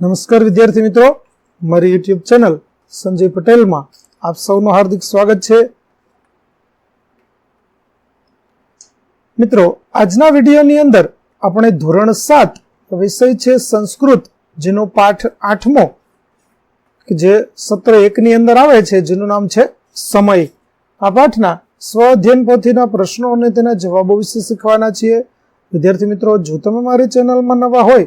નમસ્કાર વિદ્યાર્થી મિત્રો. મારી યુટ્યુબ ચેનલ સંજય પટેલમાં આપ સૌનું હાર્દિક સ્વાગત છે. મિત્રો, આજના વિડીયોની અંદર આપણે ધોરણ સાત વિષય છે સંસ્કૃત, જેનો પાઠ આઠમો જે સત્ર એકની અંદર આવે છે, જેનું નામ છે સમય. આ પાઠના સ્વ અધ્યયન પોથીના પ્રશ્નો અને તેના જવાબો વિશે શીખવાના છીએ. વિદ્યાર્થી મિત્રો, જો તમે મારી ચેનલમાં નવા હોય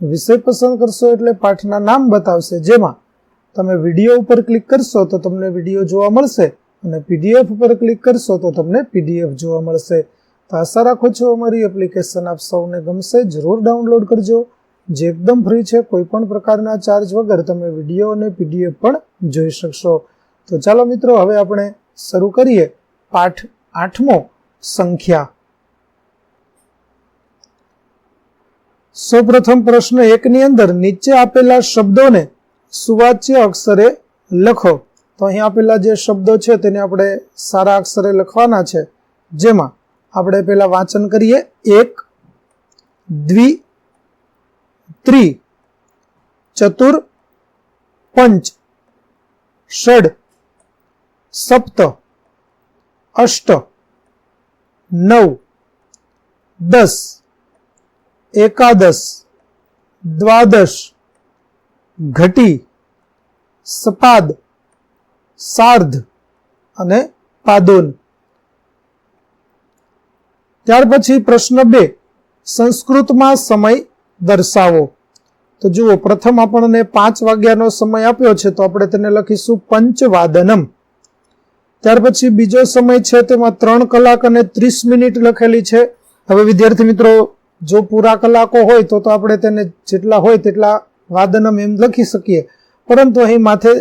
વિષય પસંદ કરશો એટલે પાઠના નામ બતાવશે. જેમાં તમે વીડિયો ઉપર ક્લિક કરશો તો તમને વીડિયો જોવા મળશે અને પીડીએફ ઉપર ક્લિક કરશો તો તમને પીડીએફ જોવા મળશે. તો આશા રાખો છો અમારી એપ્લિકેશન આપ સૌને ગમશે. જરૂર ડાઉનલોડ કરજો. જે એકદમ ફ્રી છે, કોઈ પણ પ્રકારના ચાર્જ વગર તમે વીડિયો અને પીડીએફ પણ જોઈ શકશો. તો ચાલો મિત્રો, હવે આપણે શરૂ કરીએ પાઠ આઠમો સંખ્યા. સૌપ્રથમ પ્રશ્ન એકની અંદર નીચે આપેલા શબ્દોને સુવાચ્ય અક્ષરે લખો. તો અહીં આપેલા જે શબ્દો છે તેને આપણે સારા અક્ષરે લખવાના છે. જેમાં આપણે પેલા વાંચન કરીએ. એક, દ્વિ, ત્રિ, ચતુર, પંચ, ષડ, સપ્ત, અષ્ટ, નવ, દસ એકાદશ, દ્વાદશ, ઘટી, સપાદ, સાર્ધ અને પાદોન. ત્યાર પછી પ્રશ્ન બે, સંસ્કૃતમાં સમય દર્શાવો. તો જુઓ, પ્રથમ આપણને પાંચ વાગ્યાનો સમય આપ્યો છે, તો આપણે તેને લખીશું પંચવાદનમ. ત્યાર પછી બીજો સમય છે, તેમાં ત્રણ કલાક અને ત્રીસ મિનિટ લખેલી છે. હવે વિદ્યાર્થી મિત્રો જો પૂરા કલાકો હોય તો તો આપણે તેને જેટલા હોય તેટલા વાદનમ એમ લખી શકીએ. પરંતુ અહીં માથે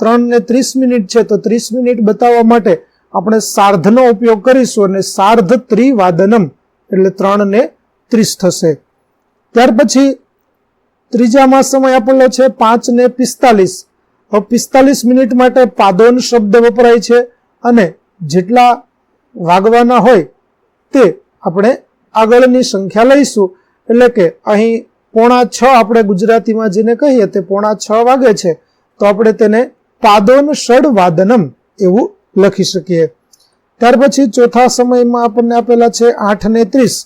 ત્રણ ને ત્રીસ મિનિટ છે, તો ત્રીસ મિનિટ બતાવવા માટે આપણે સાર્ધનો ઉપયોગ કરીશું અને સાર્ધ ત્રિવાદનમ એટલે ત્રણ ને ત્રીસ થશે. ત્યાર પછી ત્રીજામાં સમય આપેલો છે પાંચ ને પિસ્તાલીસ. હવે પિસ્તાલીસ મિનિટ માટે પાદોન શબ્દ વપરાય છે અને જેટલા વાગવાના હોય તે આપણે આગળની સંખ્યા લઈશું. એટલે કે અહીં પોણા છ આપણે ગુજરાતીમાં જેને કહીએ તે પોણા છ વાગે છે. તો આપણે તેને પાદોન ષડ વાદનમ એવું લખી શકીએ. ત્યાર પછી ચોથા સમયમાં આપણને આપેલા છે આઠ ને ત્રીસ.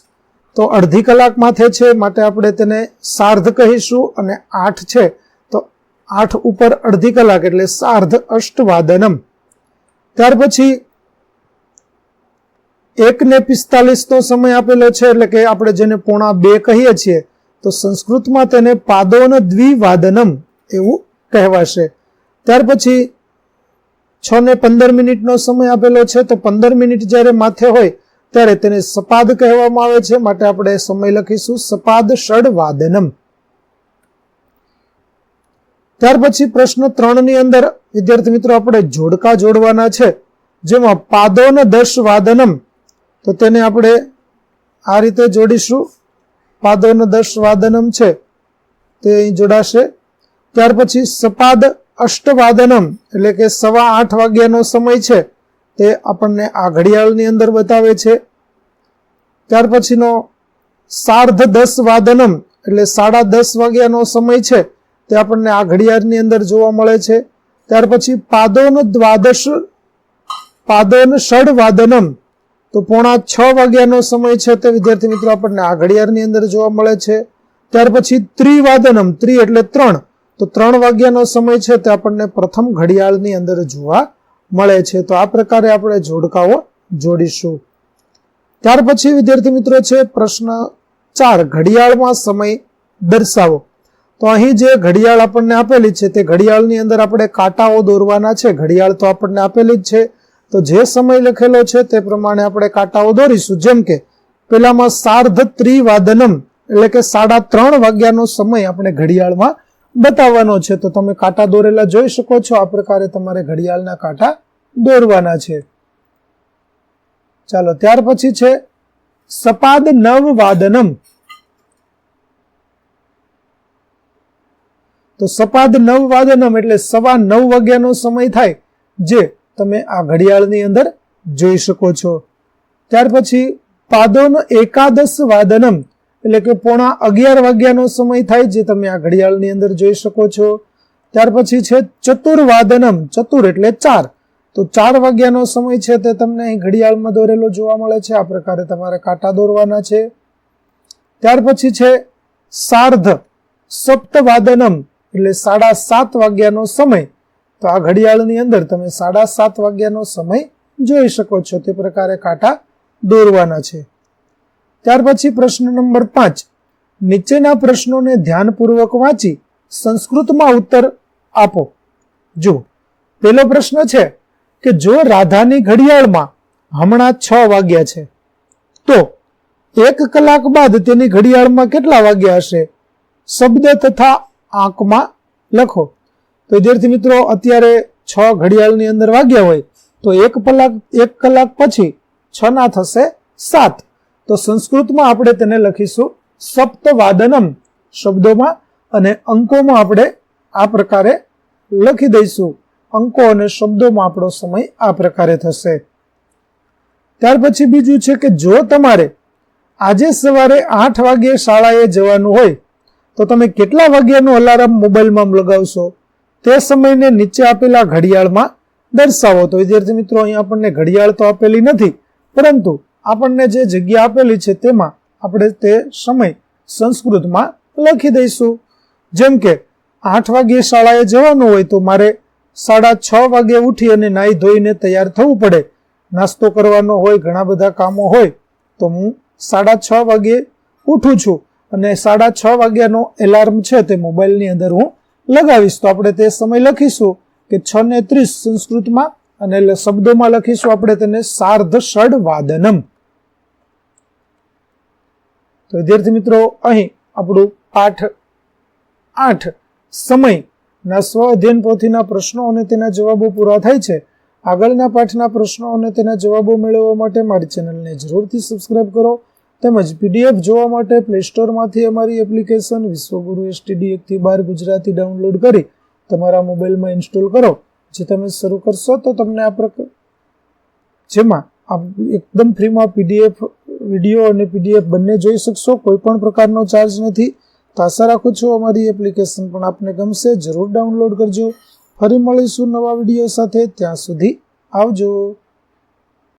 તો અડધી કલાક માથે છે, માટે આપણે તેને સાર્ધ કહીશું અને આઠ છે. તો આઠ ઉપર અડધી કલાક એટલે સાર્ધ અષ્ટવાદનમ. ત્યાર પછી એક પિસ્તાલીસનો સમય આપેલો છે, એટલે કે આપણે જેને પોણા બે કહીએ છીએ, તો સંસ્કૃતમાં તેને પાદોન દ્વિવાદનમ એવું કહેવાશે. ત્યાર પછી છ ને પંદર મિનિટનો સમય આપેલો છે, તો પંદર મિનિટ જ્યારે માથે હોય, ત્યારે તેને સપાદ કહેવામાં આવે છે, માટે આપણે સમય લખીશું, સપાદ ષડ વાદનમ ત્યાર પછી પ્રશ્ન ત્રણની અંદર, વિદ્યાર્થી મિત્રો, આપણે જોડકા જોડવાના છે, જેમાં પાદોન દશ વાદનમ તો તેને આપણે આ રીતે જોડીશું. પાદોન દશ વાદનમ છે, તે અહીં જોડાશે. ત્યાર પછી સપાદ અષ્ટવાદનમ, એટલે કે સવા આઠ વાગ્યાનો સમય છે, તે આપણને આ ઘડિયાળની અંદર બતાવે છે. ત્યાર પછીનો સાર્ધ દસ વાદનમ, એટલે સાડા દસ વાગ્યાનો સમય છે, તે આપણને આ ઘડિયાળની અંદર જોવા મળે છે. ત્યાર પછી પાદોન દ્વાદશ, પાદોન ષડ વાદનમ તો પોણા છ વાગ્યાનો સમય છે તે વિદ્યાર્થી મિત્રો આપણને આ ઘડિયાળની અંદર જોવા મળે છે. ત્યાર પછી ત્રિવાદનમ, ત્રિ એટલે ત્રણ. તો ત્રણ વાગ્યાનો સમય છે તે આપણને પ્રથમ ઘડિયાળની અંદર જોવા મળે છે. તો આ પ્રકારે આપણે જોડકાઓ જોડીશું. ત્યાર પછી વિદ્યાર્થી મિત્રો છે પ્રશ્ન ચાર, ઘડિયાળમાં સમય દર્શાવો. તો અહીં જે ઘડિયાળ આપણને આપેલી છે તે ઘડિયાળની અંદર આપણે કાંટાઓ દોરવાના છે. ઘડિયાળ તો આપણને આપેલી જ છે. તો જે સમય લખેલો છે તે પ્રમાણે આપણે કાંટાઓ દોરીશું. જેમ કે પેલામાં સાર્ધ ત્રિવાદનમ એટલે કે સાડા ત્રણ વાગ્યાનો સમય આપણે ઘડિયાળમાં બતાવવાનો છે. તો તમે કાંટા દોરેલા જોઈ શકો છો, આ પ્રકારે તમારે ઘડિયાળના કાંટા દોરવાના છે. ચાલો, ત્યાર પછી છે, સપાદ નવ વાદનમ. તો સપાદ નવ વાદનમ એટલે સવા નવ વાગ્યાનો સમય થાય, જે તમે આ ઘડિયાળની અંદર જોઈ શકો છો. ત્યાર પછી પાદોન એકાદશ વાદનમ, એટલે કે પોણા અગિયાર વાગ્યાનો સમય થાય જે તમે આ ઘડિયાળની અંદર જોઈ શકો છો. ત્યાર પછી છે ચતુર્વાદનમ, ચતુર એટલે ચાર. તો ચાર વાગ્યાનો સમય છે તે તમને અહીં ઘડિયાળમાં દોરેલો જોવા મળે છે. આ પ્રકારે તમારે કાંટા દોરવાના છે. ત્યાર પછી છે સાર્ધ, સપ્તવાદનમ, એટલે સાડા સાત વાગ્યાનો સમય. તો આ ઘડિયાળની અંદર તમે સાડા સાત વાગ્યાનો સમય જોઈ શકો છો. તે પ્રકારે કાંટા દોરવાના છે. ત્યાર પછી પ્રશ્ન નંબર પાંચ. નીચેના પ્રશ્નોને ધ્યાનપૂર્વક વાંચી સંસ્કૃતમાં ઉત્તર આપો. જુઓ. પેલો પ્રશ્ન છે કે જો રાધાની ઘડિયાળમાં હમણાં છ વાગ્યા છે, તો એક કલાક બાદ તેની ઘડિયાળમાં કેટલા વાગ્યા હશે? શબ્દ તથા આંકમાં લખો. તો વિદ્યાર્થી મિત્રો, અત્યારે છ ઘડિયાળની અંદર વાગ્યા હોય, તો એક કલાક એક કલાક પછી છ ના થશે સાત. તો સંસ્કૃતમાં આપણે તેને લખીશું સપ્તવાદનમ શબ્દોમાં અને અંકોમાં આપણે આ પ્રકારે લખી દઈશું. અંકો અને શબ્દોમાં આપણો સમય આ પ્રકારે થશે. ત્યાર પછી બીજું છે કે જો તમારે આજે સવારે આઠ વાગ્યે શાળાએ જવાનું હોય, તો તમે કેટલા વાગ્યાનું અલાર્મ મોબાઈલમાં લગાવશો? તે સમયને નીચે આપેલા ઘડિયાળમાં દર્શાવો તો વિદ્યાર્થી મિત્રો, અહીં આપણને ઘડિયાળ તો આપેલી નથી, પરંતુ આપણને જે જગ્યા આપેલી છે તેમાં આપણે તે સમય સંસ્કૃતમાં લખી દઈશું. જેમ કે, આઠ વાગ્યે શાળાએ જવાનું હોય તો મારે સાડા છ વાગે ઉઠી અને નાહી ધોઈને તૈયાર થવું પડે. નાસ્તો કરવાનો હોય, ઘણા બધા કામો હોય, તો હું સાડા છ વાગે ઉઠું છું. અને સાડા છ વાગ્યાનો એલાર્મ છે તે મોબાઈલની અંદર હું લગાવીશ. તો આપણે તે સમય લખીશું કે છ ને ત્રીસ સંસ્કૃતમાં અને એટલે શબ્દોમાં લખીશું આપણે તેને સાર્ધ ષડ વાદનમ. તો વિદ્યાર્થી મિત્રો, અહીં આપણું પાઠ આઠ સમય ના સ્વ અધ્યયન પોથીના પ્રશ્નો અને તેના જવાબો પૂરા થાય છે. આગળના પાઠના પ્રશ્નો અને તેના જવાબો મેળવવા માટે મારી ચેનલને જરૂરથી સબસ્ક્રાઇબ કરો. તેમજ પીડીએફ જોવા માટે પ્લે સ્ટોરમાંથી અમારી એપ્લિકેશન વિશ્વગુરુ એસટીડી એકથી બાર ગુજરાતી ડાઉનલોડ કરી તમારા મોબાઈલમાં ઇન્સ્ટોલ કરો. જે તમે શરૂ કરશો તો તમને આ પ્રકાર જેમાં આપ એકદમ ફ્રીમાં પીડીએફ, વીડિયો અને પીડીએફ બંને જોઈ શકશો. કોઈ પણ પ્રકારનો ચાર્જ નથી. તો આશા રાખું છું અમારી એપ્લિકેશન પણ આપને ગમશે. જરૂર ડાઉનલોડ કરજો. ફરી મળીશું નવા વીડિયો સાથે. ત્યાં સુધી આવજો.